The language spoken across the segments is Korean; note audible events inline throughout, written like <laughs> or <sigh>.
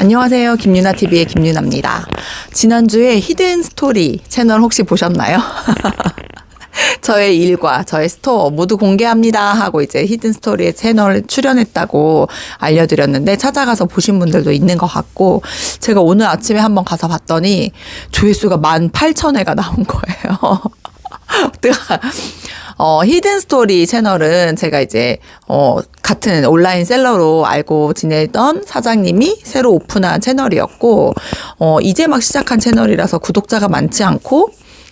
안녕하세요. 김유나 TV의 김유나입니다. 지난주에 히든 스토리 채널 혹시 보셨나요? <laughs> 저의 일과 저의 스토어 모두 공개합니다 하고 이제 히든 스토리의 채널 출연했다고 알려드렸는데 찾아가서 보신 분들도 있는 것 같고 제가 오늘 아침에 한번 가서 봤더니 조회수가 18,000회가 나온 거예요. <laughs> <laughs> 어, 히든 스토리 채널은 제가 이제, 어, 같은 온라인 셀러로 알고 지내던 사장님이 새로 오픈한 채널이었고, 어, 이제 막 시작한 채널이라서 구독자가 많지 않고,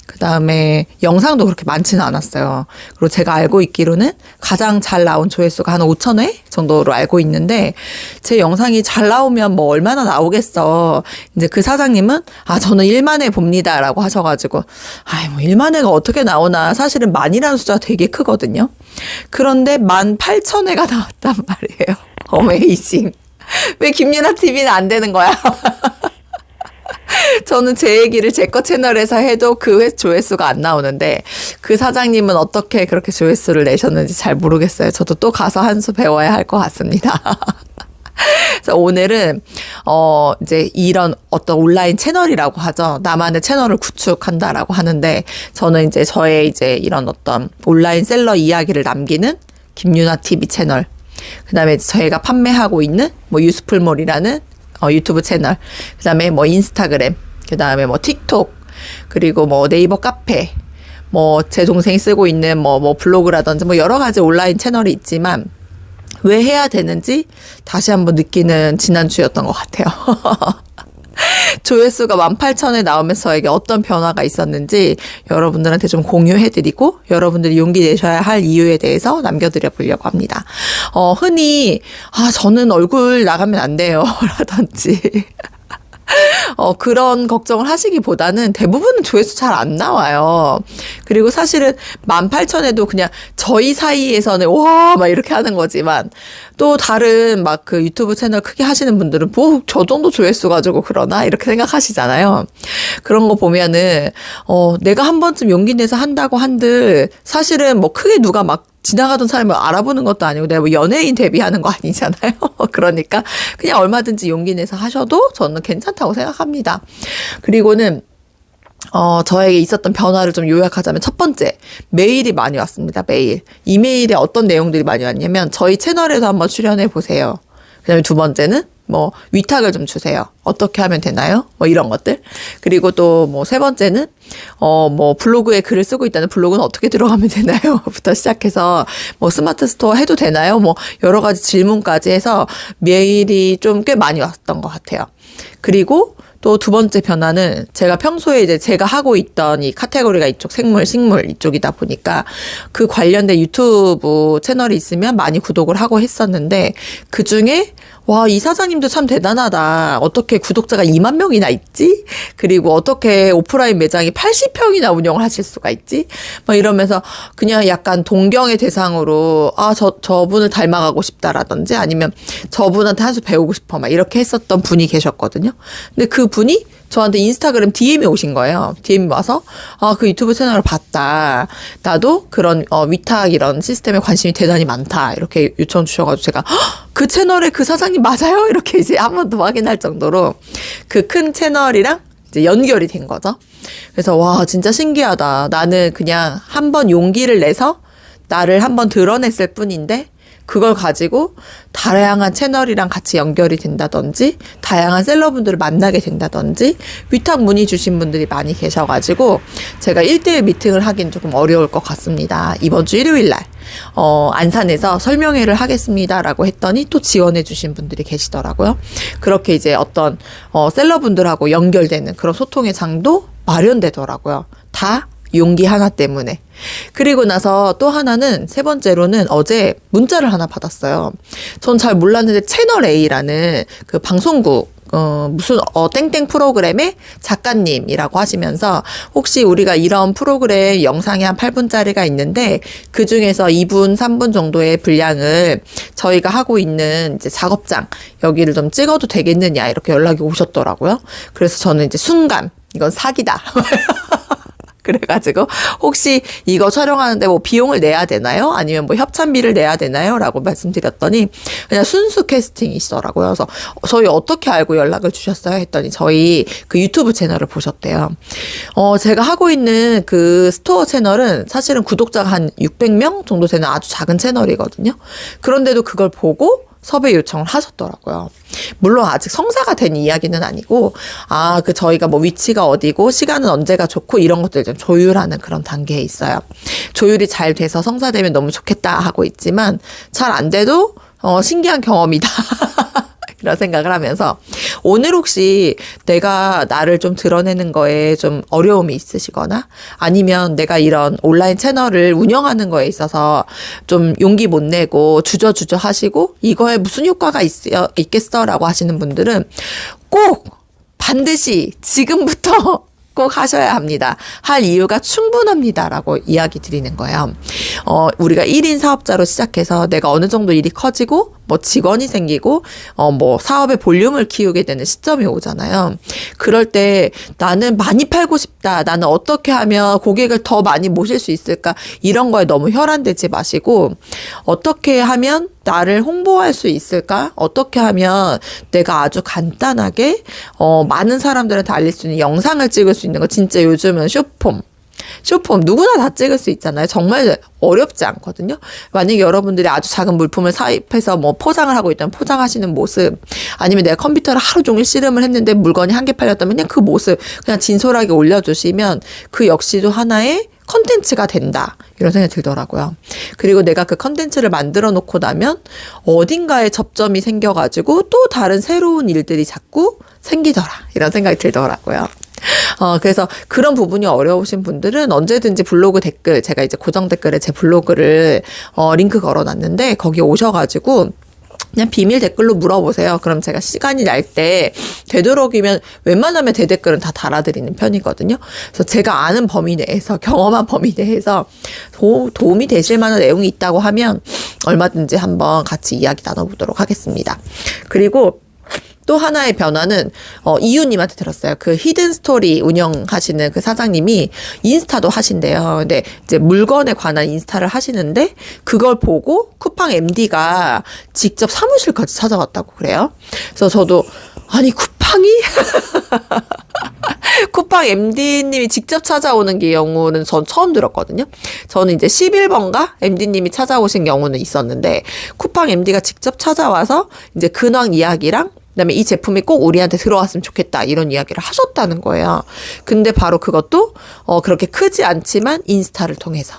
그 다음에 영상도 그렇게 많지는 않았어요. 그리고 제가 알고 있기로는 가장 잘 나온 조회수가 한 5천 회 정도로 알고 있는데 제 영상이 잘 나오면 뭐 얼마나 나오겠어. 이제 그 사장님은 아 저는 1만 회 봅니다라고 하셔가지고 아이 뭐 1만 회가 어떻게 나오나 사실은 만이라는 숫자가 되게 크거든요. 그런데 만 8천 회가 나왔단 말이에요. <laughs> 어메이징. 왜 김유나 TV는 안 되는 거야? <laughs> 저는 제 얘기를 제 거 채널에서 해도 그 회 조회수가 안 나오는데 그 사장님은 어떻게 그렇게 조회수를 내셨는지 잘 모르겠어요. 저도 또 가서 한 수 배워야 할 것 같습니다. <laughs> 그래서 오늘은 어 이제 이런 어떤 온라인 채널이라고 하죠. 나만의 채널을 구축한다라고 하는데 저는 이제 저의 이제 이런 어떤 온라인 셀러 이야기를 남기는 김유나 TV 채널. 그다음에 저희가 판매하고 있는 뭐 유스풀몰이라는 어, 유튜브 채널, 그 다음에 뭐 인스타그램, 그 다음에 뭐 틱톡, 그리고 뭐 네이버 카페, 뭐 제 동생이 쓰고 있는 뭐, 뭐 블로그라든지 뭐 여러 가지 온라인 채널이 있지만 왜 해야 되는지 다시 한번 느끼는 지난주였던 것 같아요. <laughs> 조회수가 18,000에 나오면서 이게 어떤 변화가 있었는지 여러분들한테 좀 공유해드리고 여러분들이 용기 내셔야 할 이유에 대해서 남겨드려 보려고 합니다. 어, 흔히, 아, 저는 얼굴 나가면 안 돼요. <laughs> 라든지. 어, 그런 걱정을 하시기보다는 대부분은 조회수 잘 안 나와요. 그리고 사실은 18,000에도 그냥 저희 사이에서는 와, 막 이렇게 하는 거지만 또 다른 막 그 유튜브 채널 크게 하시는 분들은 뭐 저 정도 조회수 가지고 그러나 이렇게 생각하시잖아요. 그런 거 보면은 어, 내가 한 번쯤 용기 내서 한다고 한들 사실은 뭐 크게 누가 막 지나가던 사람을 알아보는 것도 아니고 내가 뭐 연예인 데뷔하는 거 아니잖아요. <laughs> 그러니까 그냥 얼마든지 용기 내서 하셔도 저는 괜찮다고 생각합니다. 그리고는 어, 저에게 있었던 변화를 좀 요약하자면 첫 번째, 메일이 많이 왔습니다. 메일. 이메일에 어떤 내용들이 많이 왔냐면 저희 채널에도 한번 출연해 보세요. 그다음에 두 번째는 뭐 위탁을 좀 주세요. 어떻게 하면 되나요? 뭐 이런 것들. 그리고 또 뭐 세 번째는 어 뭐 블로그에 글을 쓰고 있다는 블로그는 어떻게 들어가면 <laughs> 되나요?부터 시작해서 뭐 스마트 스토어 해도 되나요? 뭐 여러 가지 질문까지 해서 메일이 좀 꽤 많이 왔던 것 같아요. 그리고 또두 번째 변화는 제가 평소에 이제 제가 하고 있던 이 카테고리가 이쪽 생물, 식물 이쪽이다 보니까 그 관련된 유튜브 채널이 있으면 많이 구독을 하고 했었는데 그 중에 와, 이 사장님도 참 대단하다. 어떻게 구독자가 2만 명이나 있지? 그리고 어떻게 오프라인 매장이 80평이나 운영을 하실 수가 있지? 막 이러면서 그냥 약간 동경의 대상으로 아, 저, 저분을 닮아가고 싶다라든지 아니면 저분한테 한 수 배우고 싶어 막 이렇게 했었던 분이 계셨거든요. 근데 그 분이 저한테 인스타그램 DM이 오신 거예요. DM이 와서 아 그 유튜브 채널을 봤다. 나도 그런 어, 위탁 이런 시스템에 관심이 대단히 많다. 이렇게 요청 주셔가지고 제가 그 채널에 그 사장님 맞아요? 이렇게 이제 한 번 더 확인할 정도로 그 큰 채널이랑 이제 연결이 된 거죠. 그래서 와 진짜 신기하다. 나는 그냥 한 번 용기를 내서 나를 한 번 드러냈을 뿐인데 그걸 가지고 다양한 채널이랑 같이 연결이 된다든지 다양한 셀러분들을 만나게 된다든지 위탁 문의 주신 분들이 많이 계셔가지고 제가 1대1 미팅을 하긴 조금 어려울 것 같습니다. 이번 주 일요일 날 어, 안산에서 설명회를 하겠습니다라고 했더니 또 지원해 주신 분들이 계시더라고요. 그렇게 이제 어떤 어, 셀러분들하고 연결되는 그런 소통의 장도 마련되더라고요. 다 용기 하나 때문에. 그리고 나서 또 하나는 세 번째로는 어제 문자를 하나 받았어요. 전 잘 몰랐는데 채널 A라는 그 방송국 어, 무슨, 어, 땡땡 프로그램의 작가님이라고 하시면서 혹시 우리가 이런 프로그램 영상이 한 8분짜리가 있는데 그 중에서 2분, 3분 정도의 분량을 저희가 하고 있는 이제 작업장 여기를 좀 찍어도 되겠느냐 이렇게 연락이 오셨더라고요. 그래서 저는 이제 순간 이건 사기다. <laughs> 그래가지고 혹시 이거 촬영하는데 뭐 비용을 내야 되나요? 아니면 뭐 협찬비를 내야 되나요? 라고 말씀드렸더니 그냥 순수 캐스팅이시더라고요. 그래서 저희 어떻게 알고 연락을 주셨어요? 했더니 저희 그 유튜브 채널을 보셨대요. 어, 제가 하고 있는 그 스토어 채널은 사실은 구독자가 한 600명 정도 되는 아주 작은 채널이거든요. 그런데도 그걸 보고 섭외 요청을 하셨더라고요. 물론 아직 성사가 된 이야기는 아니고, 아, 그 저희가 뭐 위치가 어디고, 시간은 언제가 좋고, 이런 것들 좀 조율하는 그런 단계에 있어요. 조율이 잘 돼서 성사되면 너무 좋겠다 하고 있지만, 잘 안 돼도, 어, 신기한 경험이다. <laughs> 이런 생각을 하면서 오늘 혹시 내가 나를 좀 드러내는 거에 좀 어려움이 있으시거나 아니면 내가 이런 온라인 채널을 운영하는 거에 있어서 좀 용기 못 내고 주저주저 하시고 이거에 무슨 효과가 있, 있겠어라고 하시는 분들은 꼭 반드시 지금부터 <laughs> 꼭 하셔야 합니다. 할 이유가 충분합니다라고 이야기 드리는 거예요. 어, 우리가 1인 사업자로 시작해서 내가 어느 정도 일이 커지고 뭐 직원이 생기고 어 뭐 사업의 볼륨을 키우게 되는 시점이 오잖아요. 그럴 때 나는 많이 팔고 싶다. 나는 어떻게 하면 고객을 더 많이 모실 수 있을까? 이런 거에 너무 혈안되지 마시고 어떻게 하면 나를 홍보할 수 있을까? 어떻게 하면 내가 아주 간단하게 어 많은 사람들한테 알릴 수 있는 영상을 찍을 수 있는 거 진짜 요즘은 쇼폼 쇼폼 누구나 다 찍을 수 있잖아요. 정말 어렵지 않거든요. 만약에 여러분들이 아주 작은 물품을 사입해서 뭐 포장을 하고 있다면 포장하시는 모습 아니면 내가 컴퓨터를 하루 종일 씨름을 했는데 물건이 한 개 팔렸다면 그냥 그 모습 그냥 진솔하게 올려주시면 그 역시도 하나의 컨텐츠가 된다. 이런 생각이 들더라고요. 그리고 내가 그 컨텐츠를 만들어 놓고 나면 어딘가에 접점이 생겨가지고 또 다른 새로운 일들이 자꾸 생기더라. 이런 생각이 들더라고요. 어, 그래서 그런 부분이 어려우신 분들은 언제든지 블로그 댓글, 제가 이제 고정 댓글에 제 블로그를, 어, 링크 걸어 놨는데, 거기 오셔가지고, 그냥 비밀 댓글로 물어보세요. 그럼 제가 시간이 날 때 되도록이면 웬만하면 대댓글은 다 달아드리는 편이거든요. 그래서 제가 아는 범위 내에서 경험한 범위 내에서 도, 도움이 되실 만한 내용이 있다고 하면 얼마든지 한번 같이 이야기 나눠보도록 하겠습니다. 그리고 또 하나의 변화는 어, 이유님한테 들었어요. 그 히든 스토리 운영하시는 그 사장님이 인스타도 하신대요. 근데 이제 물건에 관한 인스타를 하시는데 그걸 보고 쿠팡 MD가 직접 사무실까지 찾아왔다고 그래요. 그래서 저도 아니 쿠팡이 <laughs> 쿠팡 MD님이 직접 찾아오는 경우는 전 처음 들었거든요. 저는 이제 11번가 MD님이 찾아오신 경우는 있었는데 쿠팡 MD가 직접 찾아와서 이제 근황 이야기랑 그다음에 이 제품이 꼭 우리한테 들어왔으면 좋겠다 이런 이야기를 하셨다는 거예요. 근데 바로 그것도 어 그렇게 크지 않지만 인스타를 통해서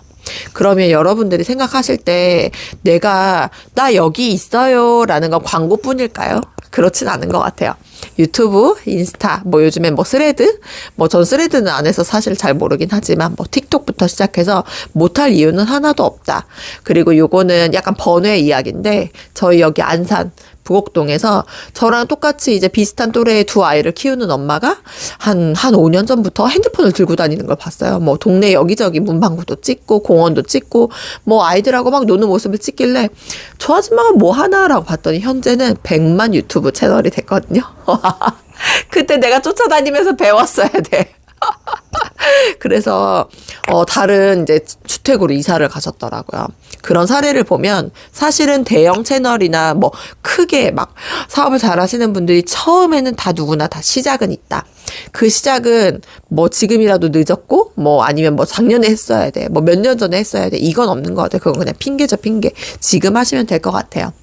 그러면 여러분들이 생각하실 때 내가 나 여기 있어요 라는 건 광고뿐일까요? 그렇진 않은 것 같아요. 유튜브, 인스타, 뭐 요즘엔 뭐 스레드, 뭐 전 스레드는 안 해서 사실 잘 모르긴 하지만 뭐 틱톡부터 시작해서 못할 이유는 하나도 없다. 그리고 요거는 약간 번외 이야기인데 저희 여기 안산 부곡동에서 저랑 똑같이 이제 비슷한 또래의 두 아이를 키우는 엄마가 한, 한 5년 전부터 핸드폰을 들고 다니는 걸 봤어요. 뭐 동네 여기저기 문방구도 찍고 공원도 찍고 뭐 아이들하고 막 노는 모습을 찍길래 저 아줌마가 뭐 하나라고 봤더니 현재는 100만 유튜브 채널이 됐거든요. <laughs> 그때 내가 쫓아다니면서 배웠어야 돼. <laughs> <laughs> 그래서 어 다른 이제 주택으로 이사를 가셨더라고요. 그런 사례를 보면 사실은 대형 채널이나 뭐 크게 막 사업을 잘 하시는 분들이 처음에는 다 누구나 다 시작은 있다. 그 시작은 뭐 지금이라도 늦었고 뭐 아니면 뭐 작년에 했어야 돼. 뭐 몇 년 전에 했어야 돼. 이건 없는 것 같아요. 그건 그냥 핑계죠, 핑계. 지금 하시면 될 것 같아요.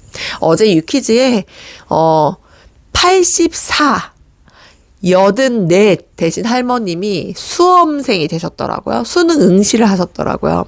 어제 유퀴즈에 어 84 여든 넷 대신 할머님이 수험생이 되셨더라고요. 수능 응시를 하셨더라고요.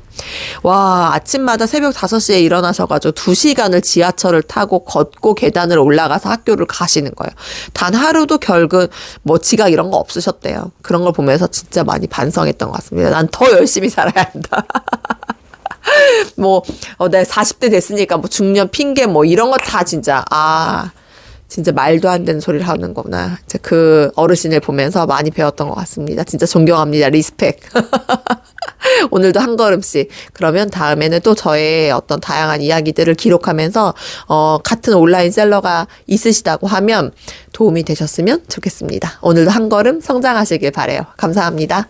와, 아침마다 새벽 5시에 일어나셔가지고 2시간을 지하철을 타고 걷고 계단을 올라가서 학교를 가시는 거예요. 단 하루도 결국 뭐 지각 이런 거 없으셨대요. 그런 걸 보면서 진짜 많이 반성했던 것 같습니다. 난 더 열심히 살아야 한다. <laughs> 뭐, 어, 내가 40대 됐으니까 뭐 중년 핑계 뭐 이런 거 다 진짜, 아, 진짜 말도 안 되는 소리를 하는 거구나. 이제 그 어르신을 보면서 많이 배웠던 것 같습니다. 진짜 존경합니다. 리스펙. <laughs> 오늘도 한 걸음씩. 그러면 다음에는 또 저의 어떤 다양한 이야기들을 기록하면서, 어, 같은 온라인 셀러가 있으시다고 하면 도움이 되셨으면 좋겠습니다. 오늘도 한 걸음 성장하시길 바래요. 감사합니다.